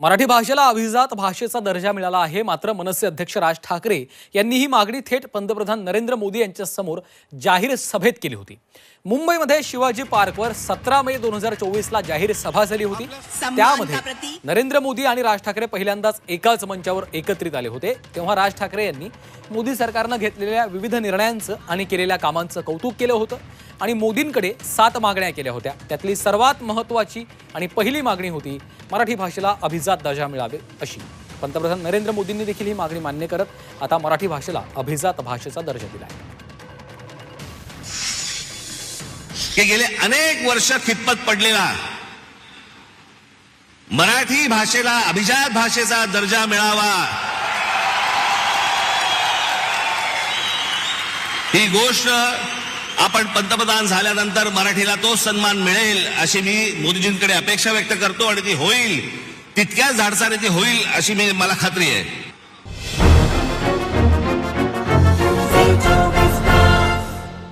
मराठी भाषेला अभिजात भाषेचा दर्जा मिळाला आहे. मात्र मनसे अध्यक्ष राज ठाकरे यांनी ही मागणी थेट पंतप्रधान नरेंद्र मोदी यांच्या समोर जाहीर सभेत केली होती. मुंबईमध्ये शिवाजी पार्कवर सतरा मे दोन हजार चोवीसला जाहीर सभा झाली होती. त्यामध्ये नरेंद्र मोदी आणि राज ठाकरे पहिल्यांदाच एकाच मंचावर एकत्रित आले होते. तेव्हा राज ठाकरे यांनी मोदी सरकारनं घेतलेल्या विविध निर्णयांचं आणि केलेल्या कामांचं कौतुक केलं होतं. आणि मोदींकडे सात मागण्या केल्या होत्या. त्यातली सर्वात महत्त्वाची आणि पहिली मागणी होती मराठी भाषेला अभिजात दर्जा मिळावे अशी. पंतप्रधान नरेंद्र मोदींनी देखील ही मागणी मान्य करत आता मराठी भाषेला अभिजात भाषेचा दर्जा दिला आहे गेले अनेक वर्ष खितपत पडलेला. मराठी भाषेला अभिजात भाषेचा दर्जा मिळावा. ही गोष्ट आपण पंतप्रधान झाल्यानंतर मराठीला तो सन्मान मिळेल अशी मी मोदीजींकडे अपेक्षा व्यक्त करतो आणि ती होईल. तितक्याच धाडसाने ती होईल अशी मी मला खात्री आहे.